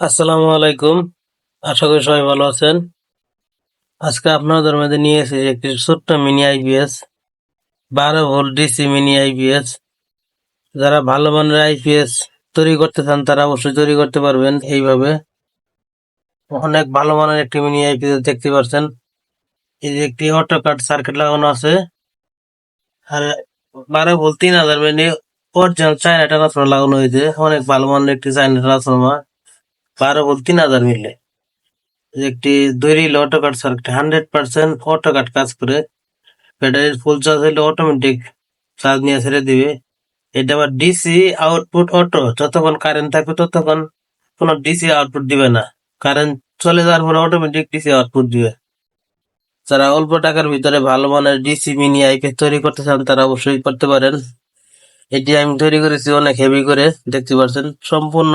আসসালামু আলাইকুম। আশা করি সবাই ভালো আছেন। আজকে আপনাদের মধ্যে নিয়ে এসেছি একটি ছোট্ট মিনি আইপিএস বারো ভোল্ট ডিসি মিনি আইপিএস যারা ভালো মানের আইপিএস তৈরি করতে চান, তারা অবশ্যই তৈরি করতে পারবেন এইভাবে। অনেক ভালো মানের একটি মিনি আইপিএস দেখতে পাচ্ছেন। এই যে একটি অটো কাট সার্কিট লাগানো আছে। আর বারো ভোল্ট তিন হাজার মিনি অরিজিনাল চায়না ট্রান্সফর্মার লাগানো হয়েছে। অনেক ভালো মানের একটি চায়না ট্রান্সফর্মার বারো বল তিন হাজার মিলে। একটি দুই auto cut circuit hundred percent auto cut কাজ করে। ব্যাটারির ফুল চার্জ হলে অটোমেটিক চার্জ নিয়ে ছেড়ে দিবে। এটা আবার ডিসি আউটপুট অটো যতক্ষণ কারেন্ট থাকবে ততক্ষণ কোনো ডিসি আউটপুট দিবে না। কারেন্ট চলে যাওয়ার পরে অটোমেটিক ডিসি আউটপুট দিবে। যারা অল্প টাকার ভিতরে ভালো মানের ডিসি মিনি আইপি তৈরি করতে চান, তারা অবশ্যই করতে পারেন। এটি আমি তৈরি করেছি অনেক হেভি করে, দেখতে পাচ্ছেন, সম্পূর্ণ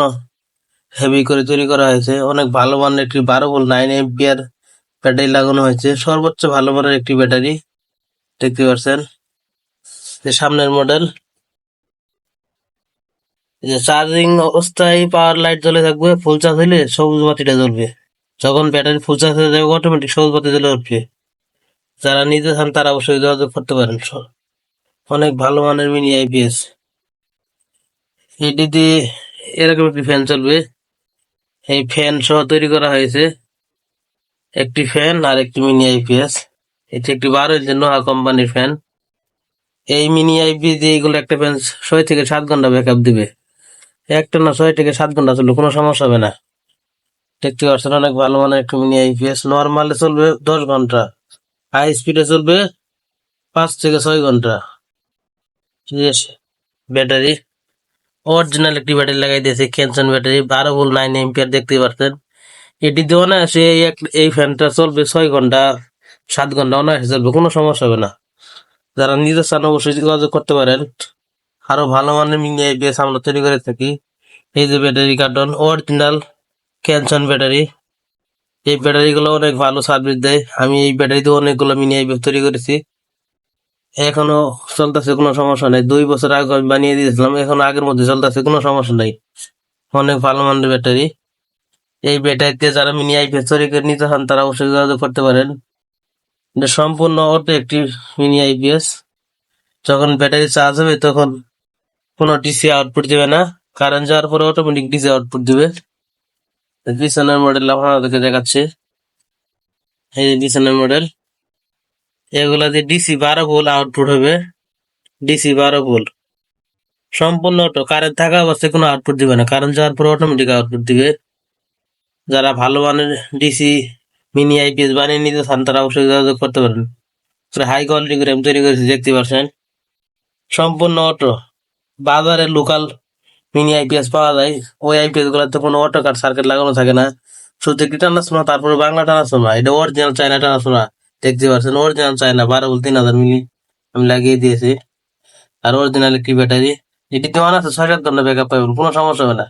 হেভি করে তৈরি করা হয়েছে। অনেক ভালো মানের একটি বারো ভোল্ট নাইন এম্পিয়ার ব্যাটারি লাগানো হয়েছে। সর্বোচ্চ ভালো মানের একটি ব্যাটারি। দেখতে পাচ্ছেন? যে সামনের মডেল যে চার্জিং অবস্থায় পাওয়ার লাইট জ্বলে থাকবে ফুল চার্জ হলে সবুজ বাতিটা জ্বলবে। যখন ব্যাটারি ফুল চার্জ হয়ে যাবে অটোমেটিক সবুজ বাতি জ্বলে উঠবে। যারা নিতে চান, তারা অবশ্যই যোগাযোগ করতে পারেন। অনেক ভালো মানের মিনি আইপিএস এটি দিয়ে এরকম একটি ফ্যান চলবে। এই ফ্যান সহ তৈরি করা হয়েছে। একটি ফ্যান আর একটি মিনি আইপিএস এটি একটি বারো ইঞ্চি নোহা কোম্পানির ফ্যান এই মিনি আইপিএস দিয়ে এগুলো একটা ফ্যান ছয় থেকে সাত ঘণ্টা ব্যাকআপ দিবে। একটা না ছয় থেকে সাত ঘণ্টা চলবে, কোনো সমস্যা হবে না। দেখতে পাচ্ছেন, অনেক ভালো মানের একটি মিনি আইপিএস নর্মালে চলবে দশ ঘণ্টা হাই স্পিডে চলবে পাঁচ থেকে ছয় ঘণ্টা। ঠিক আছে ব্যাটারি অরিজিনাল একটি ব্যাটারি লাগাই দিয়েছে ক্যানসন ব্যাটারি, বারো ভোল্ট নাইন এম্পিয়ার দেখতে পাচ্ছেন এটি দিয়ে এই এক- এই ফ্যানটা চলবে ছয় ঘণ্টা, সাত ঘণ্টা, অনায়াসে চলবে, কোনো সমস্যা হবে না। যারা নিজের চান অবশ্যই যোগাযোগ করতে পারেন। আরও ভালো মানের মিনি আইপিএস আমরা তৈরি করে থাকি। এই যে ব্যাটারি কার্টন অরিজিনাল ক্যানসন ব্যাটারি। এই ব্যাটারি গুলো অনেক ভালো সার্ভিস দেয়। আমি এই ব্যাটারি দিয়ে অনেকগুলো মিনি আইপিএস তৈরি করেছি। এখনও চলতেছে কোনো সমস্যা নেই। দুই বছর আগে বানিয়ে দিয়েছিলাম, এখন আগের মধ্যে চলতেছে, কোনো সমস্যা নেই। অনেক ভালো মানের ব্যাটারি। এই ব্যাটারিতে যারা মিনি আইপিএস তৈরি করে নিতে চান, তারা অবশ্যই যোগাযোগ করতে পারেন। সম্পূর্ণ অটো একটি মিনি আইপিএস যখন ব্যাটারি চার্জ হবে, তখন কোনো ডিসি আউটপুট দেবে না। কারেন্ট যাওয়ার পরে অটোমেটিক ডিসি আউটপুট দেবে। পিছনের মডেল আপনাদেরকে দেখাচ্ছি। এই পিছনের মডেল এগুলা দিয়ে ডিসি বারো ভোল্ট আউটপুট হবে ডিসি বারো ভোল্ট। সম্পূর্ণ অটো কারেন্ট থাকা অবস্থায় কোনো আউটপুট দিবে না। কারেন্ট যাওয়ার পরে অটোমেটিক আউটপুট দিবে। যারা ভালো মানের ডিসি মিনি আইপিএস বানিয়ে নিতে চান, তারা অবশ্যই যোগাযোগ করতে পারেন। হাই কোয়ালিটি করে আমি তৈরি করেছি, দেখতে পাচ্ছেন। সম্পূর্ণ অটো বাজারে লোকাল মিনি আইপিএস পাওয়া যায়। ওই আইপিএস গুলোতে কোনো অটো কার্ড সার্কিট লাগানো থাকে না। শুধু একটি ট্রান্সফর্মার তারপরে বাংলা ট্রান্সফর্মার এটা অরিজিনাল চায়না ট্রান্সফর্মার দেখতে পাচ্ছেন অরিজিনাল চাই না বারো তিন হাজার মিলি আমি লাগিয়ে দিয়েছি। আর অরিজিনাল একটি ব্যাটারি এটিতে অন আছে ছয় সাত ঘণ্টা ব্যাকআপ পাবেন কোনো সমস্যা হবে না।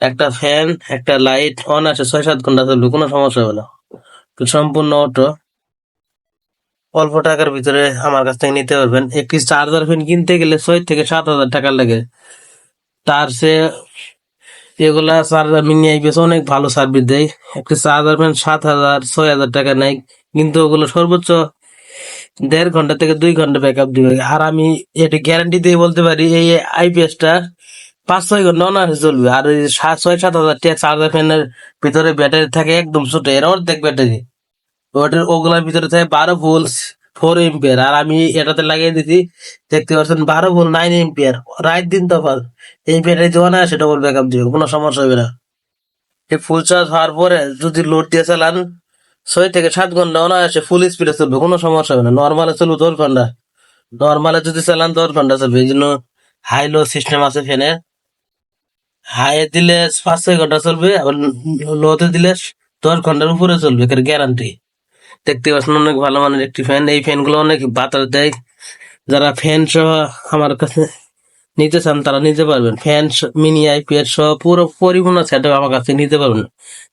একটা ফ্যান একটা লাইট অন আছে ছয় সাত ঘণ্টা চলবে কোনো সমস্যা হবে না। সম্পূর্ণ অটো অল্প টাকার ভিতরে আমার কাছ থেকে নিতে পারবেন। একটি চার্জার ফ্যান কিনতে গেলে ছয় থেকে সাত হাজার টাকা লাগে। তার সে এগুলা চার্জার মিনি আইপিএস অনেক ভালো সার্ভিস দেয়। একটি চার্জার ফ্যান সাত হাজার, ছয় হাজার টাকা নেয়। কিন্তু ওগুলো সর্বোচ্চ দেড় ঘণ্টা থেকে দুই ঘণ্টা ব্যাকআপ দিবে। আর আমি এটা গ্যারান্টি দিয়ে বলতে পারি, এই আইপিএসটা পাঁচ, ছয় ঘণ্টা অনায়াসে চলবে। আর ওই ছয়, সাত হাজার টাকা চার্জার ফ্যানের ভিতরে ব্যাটারি থাকে একদম ছোট, এর অর্ধেক ব্যাটারি ওটার, ওগুলার ভিতরে থাকে বারো ভোল্ট ফোর এম্পিয়ার আর আমি এটাতে লাগিয়ে দিছি দেখতে পাচ্ছেন বারো ভোল্ট নাইন এম্পিয়ার রাত দিন তফাৎ, এই ব্যাটারি দেওয়া না সেটা বল ব্যাকআপ দিবে, কোনো সমস্যা হবে না। ফুল চার্জ হওয়ার পরে যদি লোড দিয়ে চালান ছয় থেকে সাত ঘণ্টা অনায়াসে ফুল স্পিডে চলবে, কোনো সমস্যা হবে না। নর্মালে চলবে দশ ঘণ্টা। নর্মালে যদি চালান দশ ঘণ্টা চলবে, এই জন্য হাই লো সিস্টেম আছে ফ্যানে হাই দিলে পাঁচ ছয় ঘণ্টা চলবে, আবার লোতে দিলে দশ ঘণ্টার উপরে চলবে এর গ্যারান্টি দেখতে পাচ্ছেন অনেক ভালো মানের একটি ফ্যান এই ফ্যানগুলো অনেক বাতাস দেয়। যারা ফ্যান সহ আমার কাছে নিতে চান, তারা নিতে পারবেন। ফ্যান মিনি আইপিএস সহ পুরো পরিপূর্ণ সেট আমার কাছে নিতে পারবেন।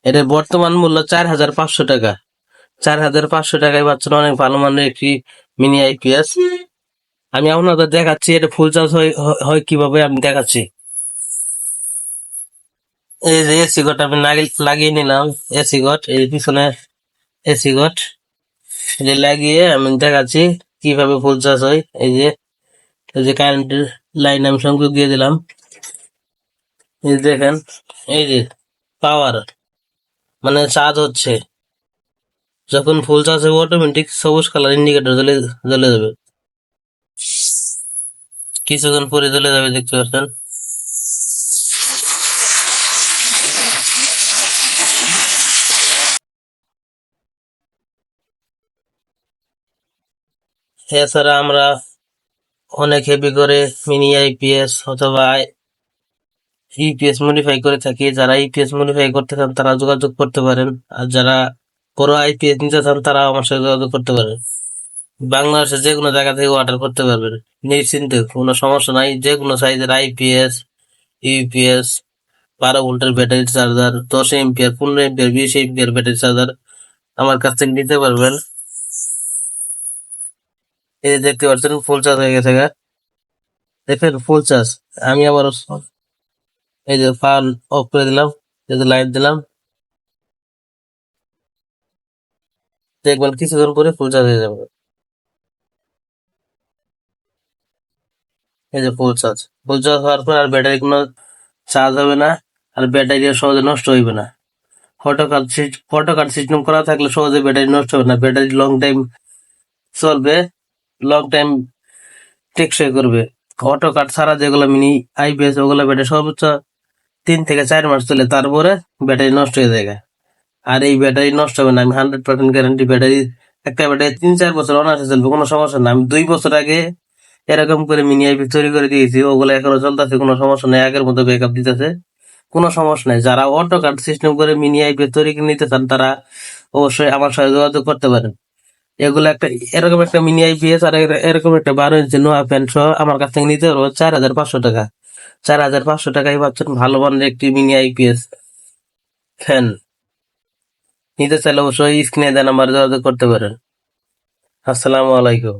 এটার বর্তমান মূল্য চার হাজার পাঁচশো টাকা। চার হাজার পাঁচশো টাকায় পাচ্ছেন অনেক ভালো মানের একটি মিনি আইপিএস আমি আপনাদের দেখাচ্ছি, এটা ফুল চার্জ হয় কীভাবে আমি দেখাচ্ছি। এই যে এসি ঘট আমি লাগি- লাগিয়ে নিলাম। এসি ঘট এই পিছনে এসি ঘট এটা লাগিয়ে আমি দেখাচ্ছি কীভাবে ফুল চাষ হয়। এই যে এই যে কারেন্টের লাইন আমি সংযোগ দিয়ে দিলাম। এই দেখেন, এই যে পাওয়ার মানে চার্জ হচ্ছে। যখন ফুল চার্জ হবে অটোমেটিক সবুজ কালার ইন্ডিকেটর জ্বলে জ্বলে যাবে। কিছুক্ষণ পরে জ্বলে যাবে, দেখতে পাচ্ছেন? এছাড়া আমরা অনেক হেভি করে মিনি আইপিএস অথবা ইপিএস মডিফাই করে থাকি। যারা ইপিএস মডিফাই করতে চান, তারা যোগাযোগ করতে পারেন। আর যারা বড় আইপিএস নিতে চান তারা আমার সাথে যোগাযোগ করতে পারেন। বাংলাদেশের যে কোনো জায়গা থেকে অর্ডার করতে পারবেন। নিশ্চিন্তে, কোনো সমস্যা নাই। যে কোনো সাইজের আইপিএস ইউপিএস বারো ভোল্টের ব্যাটারি চার্জার দশ এমপিয়ার পনেরো এমপিয়ার বিশ এমপিয়ার ব্যাটারি চার্জার আমার কাছ থেকে নিতে পারবেন। এই দেখতে পাচ্ছেন, ফুল চার্জ হয়ে গেছে গা। দেখেন, ফুল চার্জ আমি আবার এই যে ফান অফ করে দিলাম, এই যে লাইট দিলাম। দেখবেন কিছু কিছুক্ষণ পরে ফুল চার্জ হয়ে যাবে। এই যে ফুল চার্জ ফুল চার্জ হওয়ার পর আর ব্যাটারি কোনো চার্জ হবে না, আর ব্যাটারি সহজে নষ্ট হইবে না। Photo card photo card system করা থাকলে সহজে ব্যাটারি নষ্ট হবে না। ব্যাটারি লং টাইম চলবে। লং টাইম টেকসই করবে। অটো কার্ড ছাড়া যেগুলো মিনি আইপিএস ওগুলো ব্যাটারি সর্বোচ্চ তিন থেকে চার মাস চলে, তারপরে ব্যাটারি নষ্ট হয়ে যায় আর এই ব্যাটারি নষ্ট হবে না, আমি হান্ড্রেড পার্সেন্ট গ্যারান্টি ব্যাটারি, একটা ব্যাটারি তিন চার বছর অনার্সে চলবে, কোনো সমস্যা না। আমি দুই বছর আগে এরকম করে মিনি আইপি তৈরি করে দিয়েছি, ওগুলো এখনও চলতেছে, কোনো সমস্যা নেই, আগের মতো ব্যাকআপ দিতেছে। কোনো সমস্যা নেই, যারা অটো কার্ড সিস্টেম করে মিনি আইপি তৈরি করে নিতে চান, তারা অবশ্যই আমার সাথে যোগাযোগ করতে পারেন। এগুলো একটা, এরকম একটা মিনি আইপিএস আর এরকম একটা বারো ইঞ্চি নোয়া প্যান্ট সহ আমার কাছ থেকে নিতে পারব চার হাজার পাঁচশো টাকা। চার হাজার পাঁচশো টাকায় পাচ্ছেন ভালো মানের একটি মিনি আইপিএস ফ্যান। নিতে চাইলে অবশ্যই স্ক্রিনে দেন আমার যোগাযোগ করতে পারেন। আসসালামু আলাইকুম।